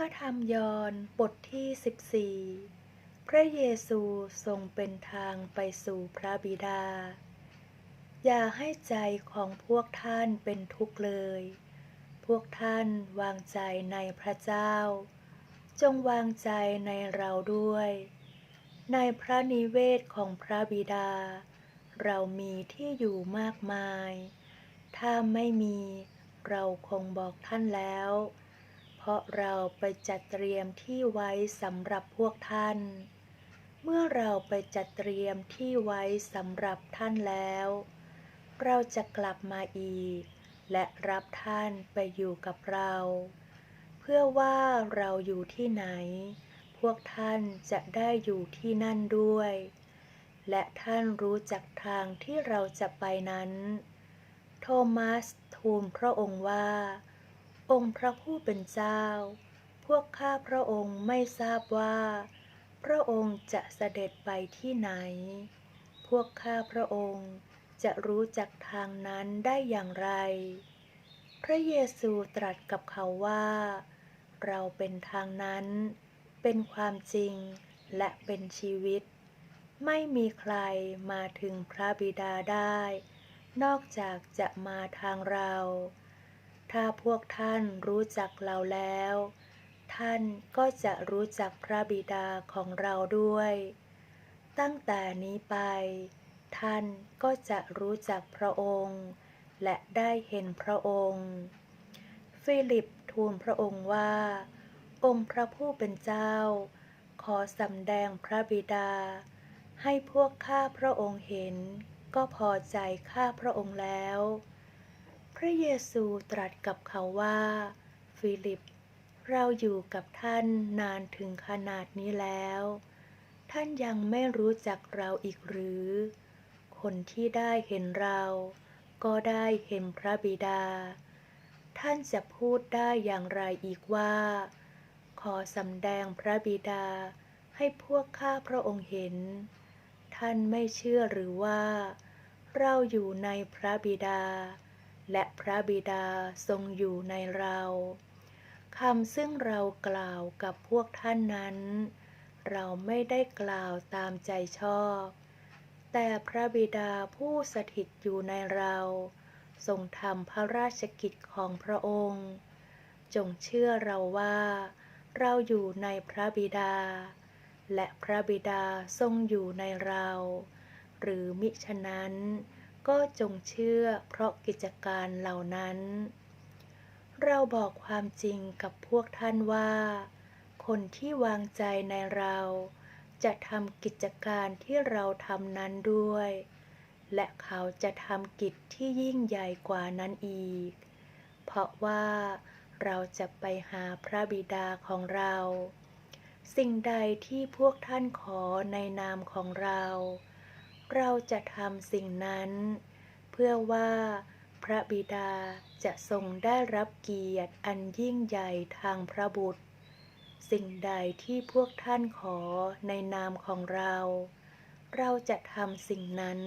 พระธรรมยอนบทที่ 14 พระเยซูทรงเป็นทางไปสู่พระบิดา อย่าให้ใจของพวกท่านเป็นทุกข์เลย พวกท่านวางใจในพระเจ้า จงวางใจในเราด้วย ในพระนิเวศของพระบิดา เรามีที่อยู่มากมาย ถ้าไม่มีเราคงบอกท่านแล้ว ราะเราไปจัดเตรียมที่ไว้สำหรับพวกท่าน เมื่อเราไปจัดเตรียมที่ไว้สำหรับท่านแล้ว เราจะกลับมาอีก และรับท่านไปอยู่กับเรา เพื่อว่าเราอยู่ที่ไหน พวกท่านจะได้อยู่ที่นั่นด้วย และท่านรู้จักทางที่เราจะไปนั้น โทมัสทูลพระองค์ว่า องค์พระผู้เป็นเจ้า พวกข้าพระองค์ไม่ทราบว่า พระองค์จะเสด็จไปที่ไหน พวกข้าพระองค์จะรู้จักทางนั้นได้อย่างไร พระเยซูตรัสกับเขาว่า เราเป็นทางนั้น เป็นความจริงและเป็นชีวิต ไม่มีใครมาถึงพระบิดาได้ นอกจากจะมาทางเรา ถ้าพวกท่านรู้จักเราแล้ว ท่านก็จะรู้จักพระบิดาของเราด้วย ตั้งแต่นี้ไป ท่านก็จะรู้จักพระองค์ และได้เห็นพระองค์ ฟิลิปทูลพระองค์ว่า องค์พระผู้เป็นเจ้า ขอสำแดงพระบิดา ให้พวกข้าพระองค์เห็น ก็พอใจข้าพระองค์แล้ว เยซูตรัสกับเขาว่า ฟิลิป เราอยู่กับท่านนานถึงขนาดนี้แล้ว ท่านยังไม่รู้จักเราอีกหรือ คนที่ได้เห็นเรา ก็ได้เห็นพระบิดา ท่านจะพูดได้อย่างไรอีกว่า ขอสำแดงพระบิดาให้พวกข้าพระองค์เห็น ท่านไม่เชื่อหรือว่า เราอยู่ในพระบิดา และพระบิดาทรงอยู่ในเราคำซึ่งเรากล่าวกับพวกท่านนั้น เราไม่ได้กล่าวตามใจชอบ แต่พระบิดาผู้สถิตอยู่ในเราทรงทำพระราชกิจของพระองค์ จงเชื่อเราว่า เราอยู่ในพระบิดา และพระบิดาทรงอยู่ในเรา หรือมิฉะนั้น ก็จงเชื่อเพราะกิจการเหล่านั้น เราบอกความจริงกับพวกท่านว่า คนที่วางใจในเรา จะทำกิจการที่เราทำนั้นด้วย และเขาจะทำกิจที่ยิ่งใหญ่กว่านั้นอีก เพราะว่าเราจะไปหาพระบิดาของเรา สิ่งใดที่พวกท่านขอในนามของเรา เราจะทำสิ่งนั้น เพื่อว่าพระบิดาจะทรงได้รับเกียรติอันยิ่งใหญ่ทางพระบุตร สิ่งใดที่พวกท่านขอในนามของเรา เราจะทำสิ่งนั้น